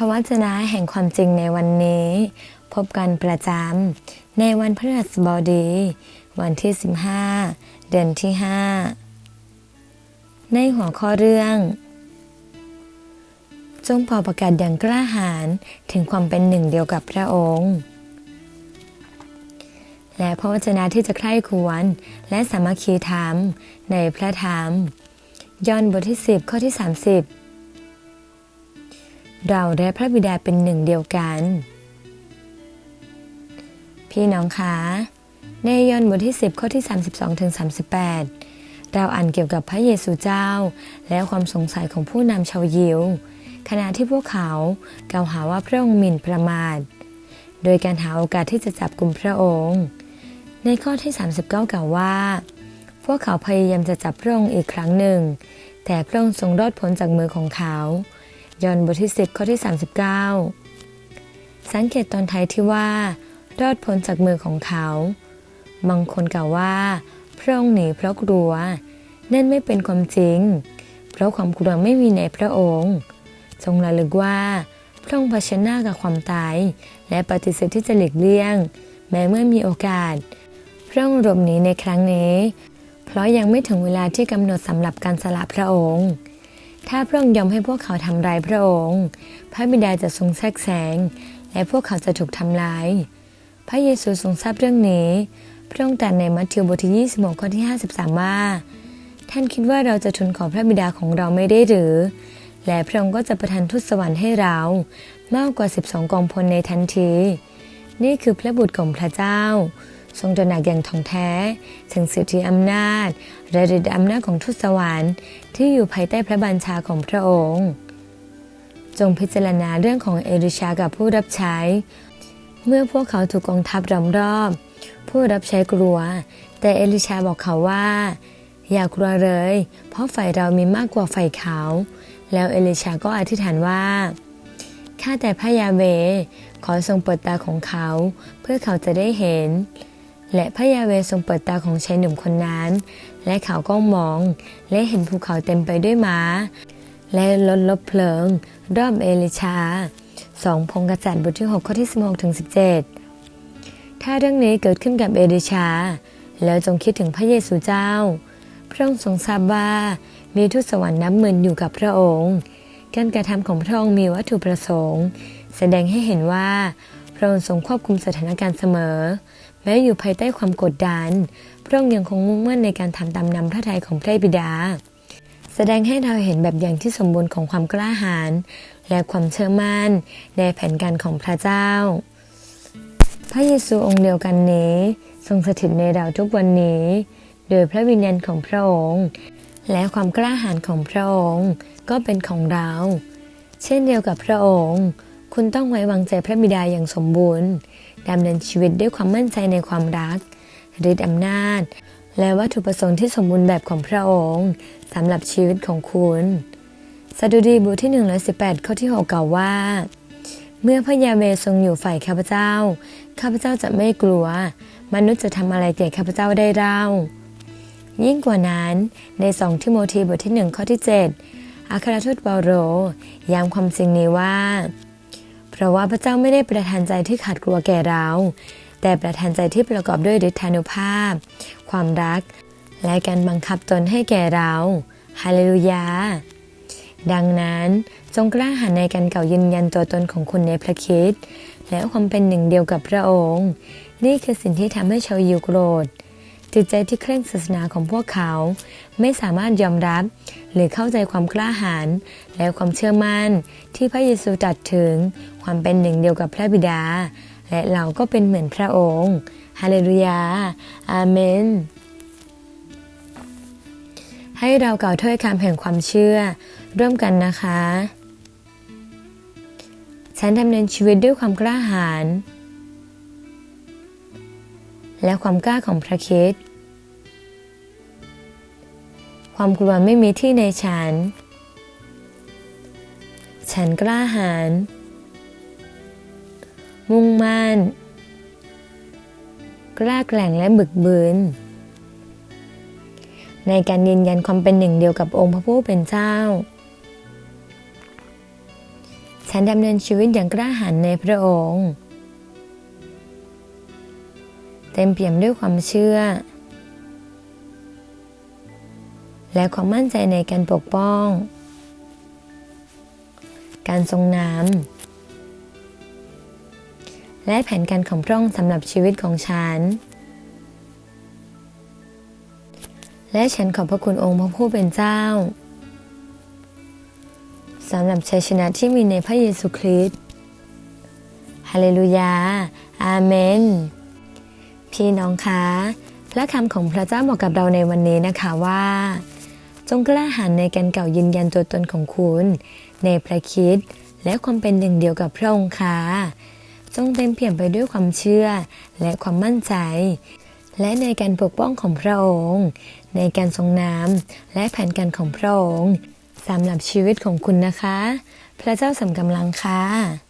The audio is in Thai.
ระวจนะแห่งความจริงในวันนี้ พบกันประจำในวันพฤหัสบดี วันที่ 15 เดือนที่ 5 ในหัวข้อเรื่อง จงเป่าประกาศอย่างกล้าหาญถึงความเป็นหนึ่งเดียวกับพระองค์ และพระวจนะที่จะใคร่ควรและสามัคคีธรรมในพระธรรม ยอห์นบทที่ 10 ข้อที่ 30 เราและพระบิดาเป็นหนึ่งเดียวกัน พี่น้องคะในยอห์นบทที่ 10 ข้อที่ 32ถึง38 เราอ่านเกี่ยวกับพระเยซูเจ้า และความสงสัยของผู้นำชาวยิว ขณะที่พวกเขากล่าวหาว่าพระองค์หมิ่นประมาท โดยการหาโอกาสที่จะจับกลุ่มพระองค์ ในข้อที่ 39 กล่าวว่า พวกเขาพยายามจะจับพระองค์อีกครั้งหนึ่ง แต่พระองค์ทรงรอดพ้นจากมือของเขา ยอห์นบทที่ 10 ข้อที่ 39 สังเกตตอนท้ายที่ว่ารอดพ้นจากมือของเขา บางคนกล่าวว่า พระองค์หนีเพราะกลัว นั่นไม่เป็นความจริง เพราะความกลัวไม่มีในพระองค์ ทรงระลึกว่า พระองค์เผชิญหน้ากับความตาย และปฏิเสธที่จะหลีกเลี่ยง แม้เมื่อมีโอกาส พระองค์หลบหนีในครั้งนี้ เพราะยังไม่ถึงเวลาที่กำหนดสำหรับการสละพระองค์ ถ้าพระองค์ยอมให้พวกเขาทำร้ายพระองค์ พระบิดาจะทรงแทรกแซงและพวกเขาจะถูกทำร้าย พระเยซูทรงทราบเรื่องนี้ พระองค์ตรัสในมัทธิวบทที่ 26 ข้อที่ 53 ว่า ท่านคิดว่าเราจะทูลขอพระบิดาของเราไม่ได้หรือ และพระองค์ก็จะประทานทูตสวรรค์ให้เรา มากกว่า 12 กองพลในทันที นี่คือพระบุตรของพระเจ้า ทรงตระหนักอย่างท่องแท้ถึงสิทธิอำนาจและฤทธิอำนาจของทูตสวรรค์ที่อยู่ภายใต้พระบัญชาของพระองค์ จงพิจารณาเรื่องของเอลิชากับผู้รับใช้ เมื่อพวกเขาถูกกองทัพรำรอบ ผู้รับใช้กลัว แต่เอลิชาบอกเขาว่า อย่ากลัวเลย เพราะฝ่ายเรามีมากกว่าฝ่ายเขา แล้วเอลิชาก็อธิษฐานว่าข้าแต่พระยาเวขอทรงเปิดตาของเขา เพื่อเขาจะได้เห็น และพระยาเวทรงเปิดตาของชายหนุ่มคนนั้น และเขาก็มอง และเห็นภูเขาเต็มไปด้วยม้า และรถลบเพลิง รอบเอลิชาสองพงกษัตริย์บทที่ 6 ข้อที่ 16ถึง17 ถ้าเรื่องนี้เกิดขึ้นกับเอลิชา แล้วจงคิดถึงพระเยซูเจ้า พระองค์ทรงทราบว่ามีทูตสวรรค์นับหมื่นอยู่กับพระองค์การกระทำของพระองค์มีวัตถุประสงค์ แสดงให้เห็นว่าพระองค์ทรงควบคุมสถานการณ์เสมอ แม้อยู่ภายใต้ความกดดัน พระองค์ยังคงมุ่งมั่นในการทำตามนำพระทัยของพระบิดา แสดงให้เราเห็นแบบอย่างที่สมบูรณ์ของความกล้าหาญและความเชื่อมั่นในแผนการของพระเจ้า พระเยซูองค์เดียวกันนี้ ทรงสถิตในเราทุกวันนี้ โดยพระวิญญาณของพระองค์ และความกล้าหาญของพระองค์ก็เป็นของเรา เช่นเดียวกับพระองค์ คุณต้องไว้วางใจพระบิดาอย่างสมบูรณ์ ดำเนินชีวิตด้วยความมั่นใจในความรักฤทธิอำนาจ และวัตถุประสงค์ที่สมบูรณ์แบบของพระองค์สำหรับชีวิตของคุณสดุดีบทที่ 118 ข้อที่ 6 กล่าวว่า เมื่อพระยาเวทรงอยู่ฝ่ายข้าพเจ้า ข้าพเจ้าจะไม่กลัว มนุษย์จะทำอะไรแก่ข้าพเจ้าได้เล่า ยิ่งกว่านั้นในสองทิโมธีบทที่หนึ่งข้อที่ 7 อัครทูตเปาโลย้ำความจริงนี้ว่า ราะว่าพระเจ้าไม่ได้ประทานใจที่ขาดกลัวแก่เรา แต่ประทานใจที่ประกอบด้วยฤทธานุภาพ ความรัก และการบังคับตนให้แก่เราฮาเลลูยา ดังนั้นจงกล้าหาญในการเก่ายืนยันตัวตนของคุณในพระคิดและความเป็นหนึ่งเดียวกับพระองค์ นี่คือสิ่งที่ทำให้ชาวยิวโกรธ จิตใจที่เคร่งศาสนาของพวกเขา ไม่สามารถยอมรับหรือเข้าใจความกล้าหาญและความเชื่อมั่นที่พระเยซูตรัสถึงความเป็นหนึ่งเดียวกับพระบิดา และเราก็เป็นเหมือนพระองค์ฮาเลลูยา อาเมน ให้เรากล่าวถ้อยคำแห่งความเชื่อ ร่วมกันนะคะ ฉันดำเนินชีวิตด้วยความกล้าหาญ และความกล้าของพระคิดความกลัวไม่มีที่ในฉัน ฉันกล้าหาญ มุ่งมั่น กล้าแกร่งและบึกบืน ในการยืนยันความเป็นหนึ่งเดียวกับองค์พระผู้เป็นเจ้า ฉันดำเนินชีวิตอย่างกล้าหาญในพระองค์ ต็มเปี่ยมด้วยความเชื่อ และความมั่นใจในการปกป้อง การทรงนำและแผนการของพระองค์สำหรับชีวิตของฉัน และฉันขอบพระคุณองค์พระผู้เป็นเจ้าสำหรับชัยชนะที่มีในพระเยซูคริสต์ฮาเลลูยา อาเมน พี่น้องคะ พระคำของพระเจ้าบอกกับเราในวันนี้นะคะว่า จงกล้าหาญในการเก่ายืนยันตัวตนของคุณ ในพระคิดและความเป็นหนึ่งเดียวกับพระองค์ค่ะ จงเต็มเปี่ยมไปด้วยความเชื่อและความมั่นใจ และในการปกป้องของพระองค์ ในการทรงน้ำและแผนการของพระองค์สำหรับชีวิตของคุณนะคะ พระเจ้าสำกำลังค่ะ